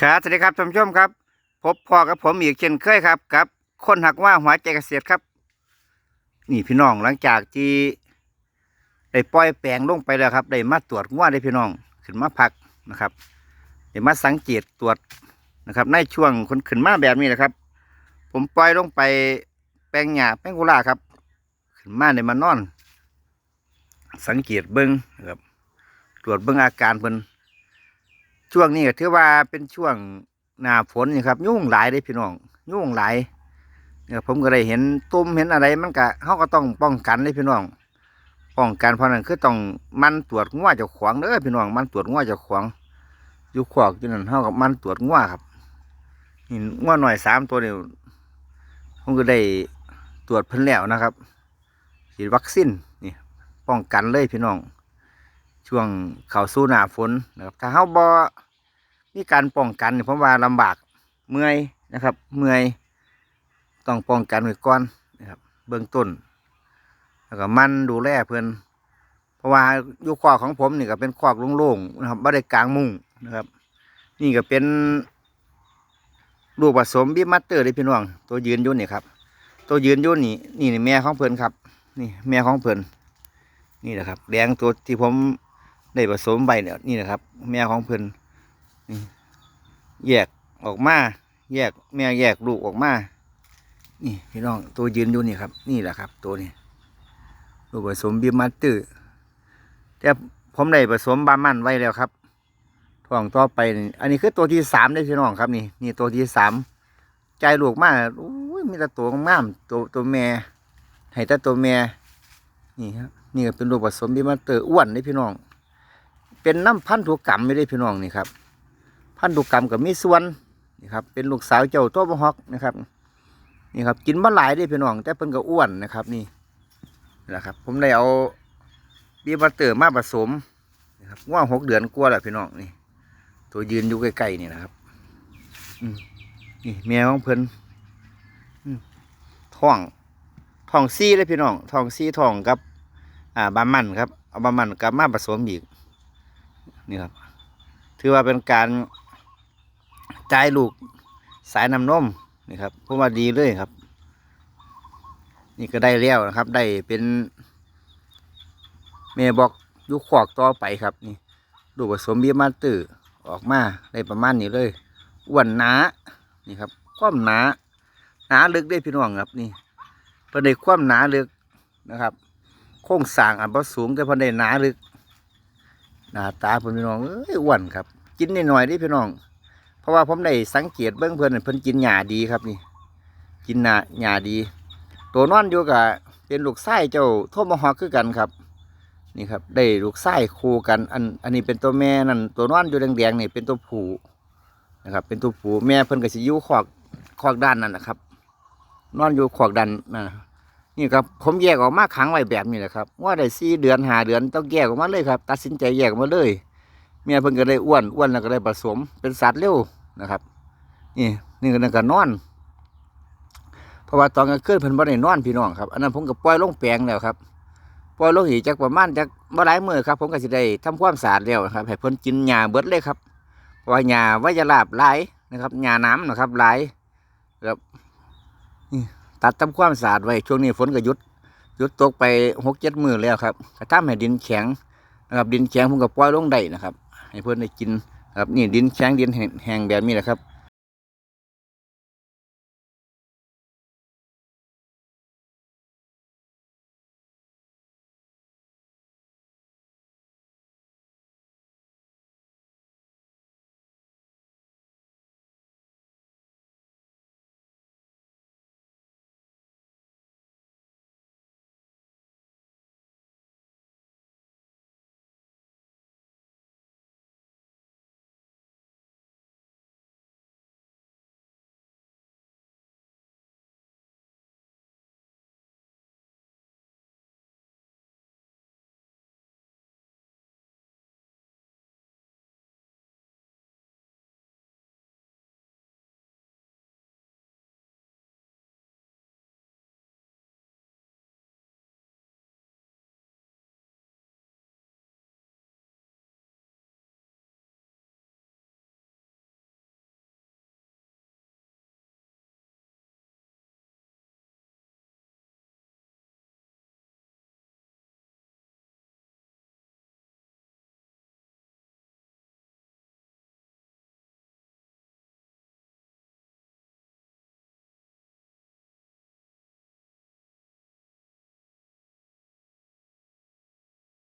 ครับสวัสดีครับท่านผู้ชมครับ พบพ่อกับผมอีกเช่นเคยครับกับ คนหักว่าหัวใจเกษตรครับ นี่พี่น้องหลังจากที่ได้ปล่อยแปลงลงไปแล้วครับได้มาตรวจงัวได้พี่น้องขึ้นมาพักนะครับได้มาสังเกตตรวจนะครับ ในช่วงคนขึ้นมาแบบนี้แหละครับ ผมปล่อยลงไปแปลงหญ้าแปลงกุหลาบครับ ขึ้นมาได้มานอน สังเกตเบิ้งครับตรวจเบิ้งอาการเพิ่น ช่วงนี้ก็ถือว่าเป็นช่วงหน้าฝนนี่ครับ ยุ่งหลายเลยพี่น้องยุ่งหลายเนี่ยผมก็ได้เห็นตุ่มเห็นอะไรมันก็เขาก็ต้องป้องกันเลยพี่น้องป้องกันเพราะนั้นคือต้องมันตรวจงัวเจ้าของเด้อพี่น้องมันตรวจงัวเจ้าของอยู่ขวากอยู่นั่นเขากับมันตรวจงัวครับนี่งัวหน่อยสามตัวเนี่ยผมก็ได้ตรวจเพิ่นแล้วนะครับฉีดวัคซีนนี่ป้องกันเลยพี่น้อง ช่วงเข้าสู่หน้าฝนนะครับ ถ้าเขาบอมีการป้องกันนี่ผมว่าลำบากเมื่อยนะครับ เมื่อยต้องป้องกันไว้ก่อนนะครับ เบื้องต้น แล้วก็มันดูแลเพื่อนเพราะว่าอยู่คอกของผมนี่ก็เป็นคอกโล่งๆนะครับไม่ได้กลางมุ้งนะครับ นี่ก็เป็นลูกผสมบีมัตเตอร์เลยพี่น้อง ตัวยืนยุ่นนี่ครับ ตัวยืนยุ่นนี่นี่นี่แม่ของเพื่อนครับ นี่แม่ของเพื่อนนี่แหละครับแดงตัวที่ผม ได้ผสมใบเนี่ยนี่นะครับ แม่ของเพิ่นนี่แยกออกมาแยกแม่แยกลูกออกมา นี่พี่น้องตัวยืนอยู่นี่ครับ นี่แหละครับ ตัวนี้ลูกผสมบิมัตเตอร์แต่ผมได้ผสมบามันไว้แล้วครับท้องต่อไป อันนี้คือตัวที่สามได้พี่น้องครับนี่ นี่ตัวที่สามใจลูกมากอุ้ยมีแต่ตัวงามตัวตัวแม่ให้แต่ตัวแม่นี่ครับนี่ก็เป็นลูกผสมบิมัตเตอร์อ้วนเลยพี่น้อง เป็นน้ำพันธุกรรมไม่ได้พี่น้องนี่ครับ พันธุกรรมกับมีส่วนนี่ครับ เป็นลูกสาวเจ้าโตบฮอกนะครับ นี่ครับกินมาหลายได้พี่น้อง แต่เพิ่นก็อ้วนนะครับ นี่นี่แหละครับ ผมได้เอาบีบัตเตอร์มาผสมนะครับง่วงหกเดือนกลัวาแล้วพี่น้องนี่ ตัวยืนอยู่ใกล้ๆนี่นะครับนี่แมวของเพิ่นอืมท้องท้องซี่เลยพี่น้องท้องซี่ท้องกับ อ่าบามันครับเอาบามันกับมาผสมอีก นี่ครับ ถือว่าเป็นการจ่ายลูกสายน้ำนมนี่ครับผมว่าดีเลยครับ นี่ก็ได้แล้วนะครับ ได้เป็นเมบอกยุคขอกต่อไปครับ นี่ลูกผสมเบียมาตือออกมาได้ประมาณนี้เลยอ้วนหนานี่ครับ ความหนาหนาลึกได้พี่น้องครับนี่พิ่นได้ความหนาลึกนะครับ โครงสร้างอันบ่สูงแต่พิ่นได้หนาลึก หน้าตาเพิ่นพี่น้องเอ้ยอ้วนครับ กินนิดหน่อยๆดิพี่น้อง เพราะว่าผมได้สังเกตเบื้องเพิ่นน่ะเพิ่นกินหญ้าดีครับนี่ กินหญ้าหญ้าดี ตัวนอนอยู่กับเป็นลูกไส้เจ้าโทมฮอกคือกันครับ นี่ครับ ได้ลูกไส้คู่กัน อันอันนี้เป็นตัวแม่นั่นตัวนอนอยู่แดงๆนี่เป็นตัวผู้นะครับ เป็นตัวผู้แม่เพิ่นก็สิยู่ขอกขอกด้านนั่นนะครับ นอนอยู่ขอกด้านนั่นนะ นี่ครับผมแยกออกมาขังไว้แบบนี้แหละครับ ว่าได้สี่เดือนหาเดือนต้องแยกออกมาเลยครับ ตัดสินใจแยกออกมาเลยเมียเพิ่นก็ได้อ้วนอ้วนแล้วก็ได้ผสมเป็นสัตว์เร็วนะครับ นี่นี่ก็นั่นก็นอน เพราะว่าตอนกลางคืนเพิ่นบ่ได้นอนพี่น้องครับ อันนั้นผมก็ปล่อยลงแปลงแล้วครับปล่อยลงอีจักประมาณจักบ่หลายมื้อครับ ผมก็สิได้ทำความสะอาดแล้วนะครับให้เพิ่นกินหญ้าเบิดเลยครับเพราะว่าหญ้าไว้จะลาบหลายนะครับหญ้าน้ำนะครับหลายครับนี่ ตัดทำความสะอาดไว้ช่วงนี้ฝนก็หยุดหยุดตกไปหกเจ็ดมือแล้วครับกระทำให้ดินแข็งนะครับดินแข็งผมก็ปล่อยลงได้นะครับ ให้เพื่อนได้กินครับนี่ดินแข็งดินแห้งแบบนี้แหละครับ